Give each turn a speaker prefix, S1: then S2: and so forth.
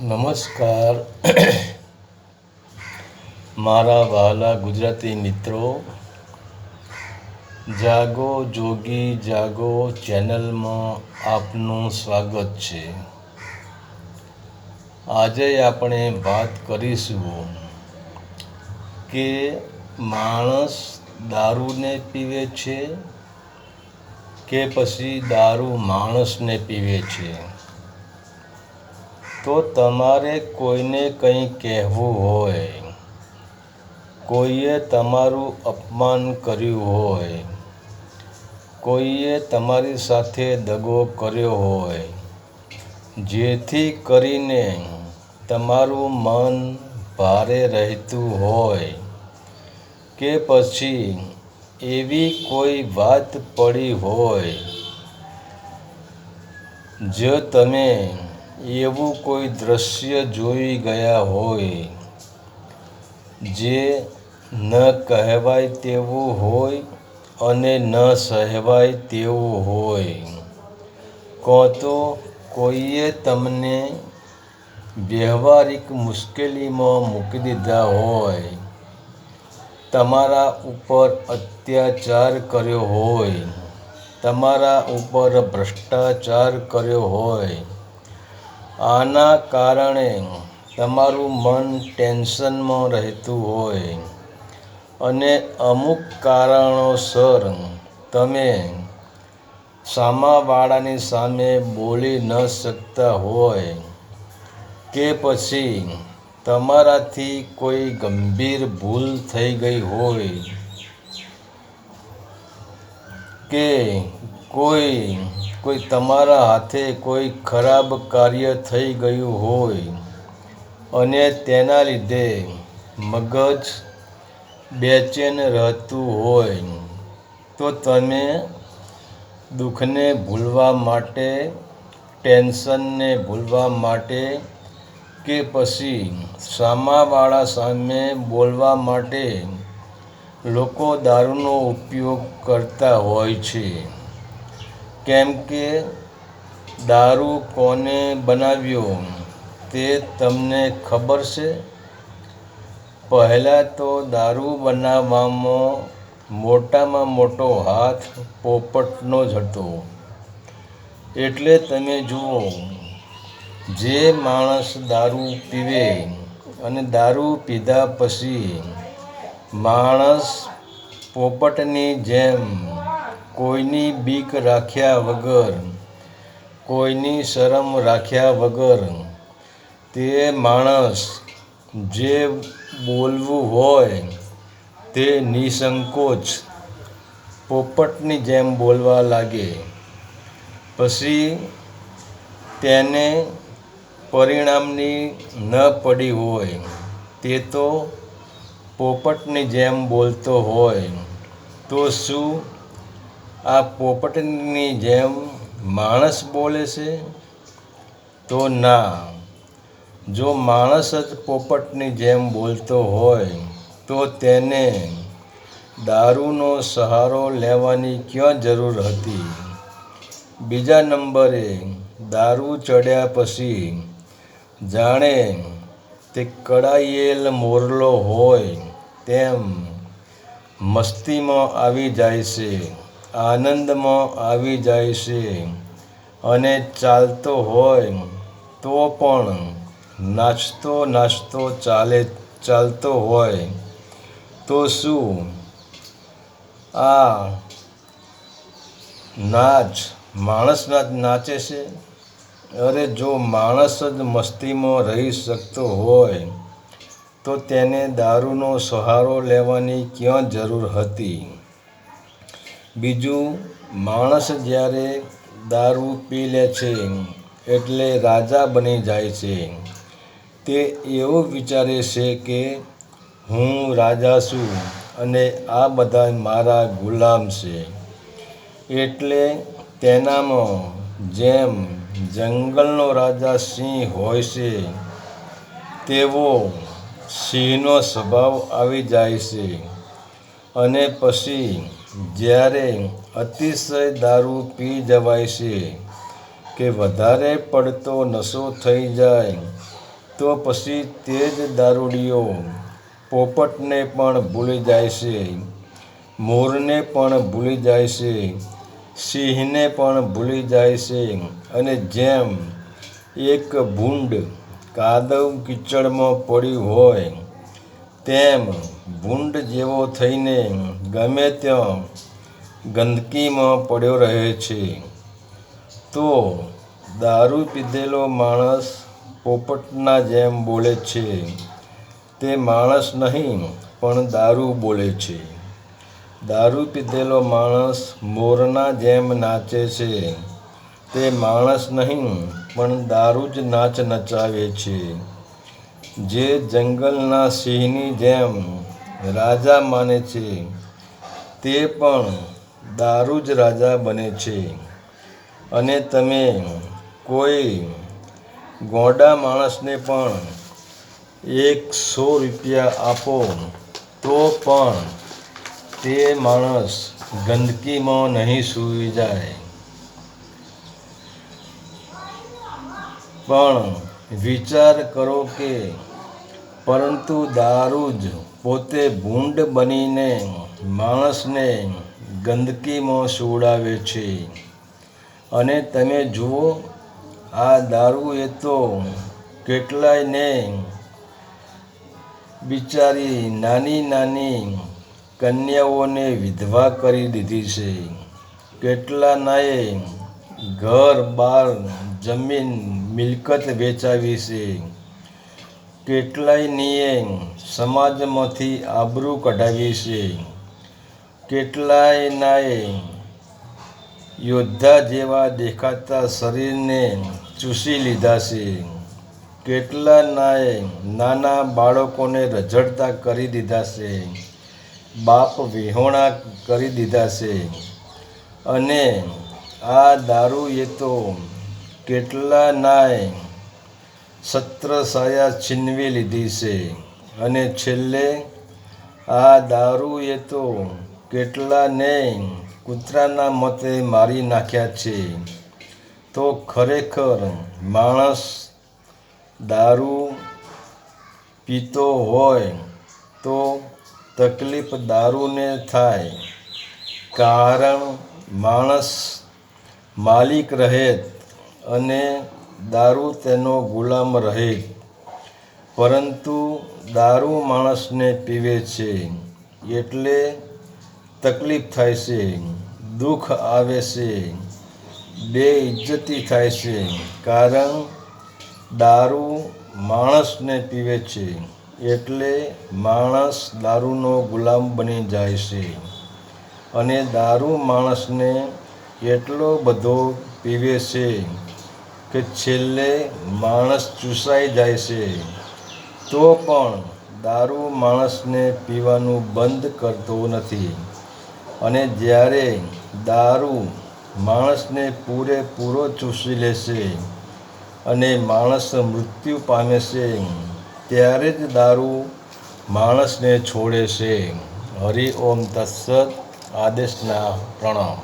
S1: નમસ્કાર. મારા વહાલા ગુજરાતી મિત્રો, જાગો જોગી, જાગો ચેનલમાં આપનું સ્વાગત છે. આજે આપણે વાત કરીશું કે માણસ દારૂને પીવે છે કે પછી દારૂ માણસને પીવે છે? તો તમારે કોઈને કંઈ કહેવું હોય, કોઈએ તમારું અપમાન કર્યું હોય, કોઈએ તમારી સાથે દગો કર્યો હોય, જેથી કરીને તમારું મન ભારે રહેતું હોય કે પછી એવી કોઈ વાત પડી હોય, જો તમે એવું કોઈ દૃશ્ય જોઈ ગયા હોય જે ન કહેવાય તેવું હોય અને ન સહેવાય તેવું હોય. કો તો કોઈએ તમને વ્યવહારિક મુશ્કેલીમાં મૂકી દીધા હોય, તમારા ઉપર અત્યાચાર કર્યો હોય, તમારા ઉપર ભ્રષ્ટાચાર કર્યો હોય આના કારણે તમારું મન ટેન્શનમાં રહેતું હોય. અને અમુક કારણોસર તમે સામાવાળાની સામે બોલી ન શકતા હોય કે પછી તમારાથી કોઈ ગંભીર ભૂલ થઈ ગઈ હોય કે કોઈ કોઈ તમારા હાથે કોઈ ખરાબ કાર્ય થઈ ગયું હોય અને તેના લીધે મગજ બેચેન રહેતું હોય, તો તમે દુઃખને ભૂલવા માટે, ટેન્શનને ભૂલવા માટે કે પછી સામાવાળા સામે બોલવા માટે લોકો દારૂનો ઉપયોગ કરતા હોય છે. કેમ કે દારૂ કોને બનાવ્યો તે તમને ખબર છે? પહેલાં તો દારૂ બનાવવામાં મોટામાં મોટો હાથ પોપટનો જ હતો. એટલે તમે જુઓ, જે માણસ દારૂ પીવે અને દારૂ પીધા પછી માણસ પોપટની જેમ કોઈની બીક રાખ્યા વગર, કોઈની શરમ રાખ્યા વગર, તે માણસ જે બોલવું હોય તે નિસંકોચ પોપટની જેમ બોલવા લાગે. પછી તેને પરિણામની ન પડી હોય, તે તો પોપટની જેમ બોલતો હોય, તો શું આ પોપટની જેમ માણસ બોલે છે, તો ના. જો માણસ જ પોપટની જેમ બોલતો હોય, તો તેને દારૂનો સહારો લેવાની ક્યાં જરૂર હતી? બીજા નંબરે, દારૂ ચડ્યા પછી જાણે તે કડાયેલ મોરલો હોય, તેમ મસ્તીમાં આવી જાય છે. આનંદમાં આવી જાય છે અને ચાલતો હોય તો પણ નાચતો નાચતો ચાલે, ચાલતો હોય. તો શું? આ નાચ માણસના જ નાચે છે? અરે જો માણસ જ મસ્તીમાં રહી શકતો હોય, તો તેને દારૂનો સહારો લેવાની ક્યાં જરૂર હતી? બીજું, માણસ જ્યારે દારૂ પી લે છે, એટલે રાજા બની જાય છે. તે એવું વિચારે છે કે, હું રાજા છું અને આ બધા મારા ગુલામ છે. એટલે તેનામાં જેમ જંગલનો રાજા સિંહ હોય છે, તેવો સિંહનો સ્વભાવ આવી જાય છે. અને પછી જ્યારે અતિશય દારૂ પી જવાય છે કે વધારે પડતો નશો થઈ જાય, તો પછી તે જ દારૂડીઓ પોપટને પણ ભૂલી જાય છે, મોરને પણ ભૂલી જાય છે, સિંહને પણ ભૂલી જાય છે અને જેમ એક ભૂંડ કાદવ કીચડમાં પડ્યું હોય તેમ ભૂંડ જેવો થઈને ગમે ત્યાં ગંદકીમાં પડ્યો રહે છે. તો દારૂ પીધેલો માણસ પોપટના જેમ બોલે છે. તે માણસ નહીં, પણ દારૂ બોલે છે. દારૂ પીધેલો માણસ મોરના જેમ નાચે છે. તે માણસ નહીં, પણ દારૂ જ નાચ નચાવે છે. જે જંગલના સિંહની જેમ રાજા માને છે, તે પણ દારૂ જ રાજા બને છે. અને તમે કોઈ ગોડા માણસને પણ એકસો રૂપિયા આપો, તો પણ તે માણસ ગંદકીમાં નહીં સૂઈ જાય. પણ વિચાર કરો કે પરંતુ દારૂ જ પોતે ભૂંડ બનીને માણસને ગંદકીમાં સુવડાવે છે. અને તમે જુઓ, આ દારૂ એ તો કેટલાયને બિચારી નાની નાની કન્યાઓને વિધવા કરી દીધી છે. કેટલાનાએ ઘર, બાર, જમીન, મિલકત વેચાવી છે. કેટલાયનીએ સમાજમાંથી આબરૂ કઢાવી છે. કેટલાયનાએ યોદ્ધા જેવા દેખાતા શરીરને ચૂસી લીધા છે. કેટલાનાએ નાના બાળકોને રઝળતા કરી દીધા છે. બાપ વિહોણા કરી દીધા છે. અને આ દારૂ એ તો કેટલા નાય છત્રછાયા છીનવી લીધી છે. અને છેલ્લે આ દારૂ એ તો કેટલાને કૂતરાના મતે મારી નાખ્યા છે. તો ખરેખર માણસ દારૂ પીતો હોય તો તકલીફ દારૂને થાય. કારણ માણસ માલિક રહે અને દારૂ તેનો ગુલામ રહે. પરંતુ દારૂ માણસને પીવે છે એટલે તકલીફ થાય છે, દુઃખ આવે છે બે ઇજ્જતી થાય છે, કારણ દારૂ માણસને પીવે છે એટલે માણસ દારૂનો ગુલામ બની જાય છે. અને દારૂ માણસને એટલો બધો પીવે છે કે છેલ્લે માણસ ચૂસાઈ જાય છે. તો પણ દારૂ માણસને પીવાનું બંધ કરતો નથી. અને જ્યારે દારૂ માણસને પૂરેપૂરો ચૂસી લેશે અને માણસ મૃત્યુ પામે છે, ત્યારે જ દારૂ માણસને છોડે છે. હરિ ઓમ તત્સત. આદેશના પ્રણામ.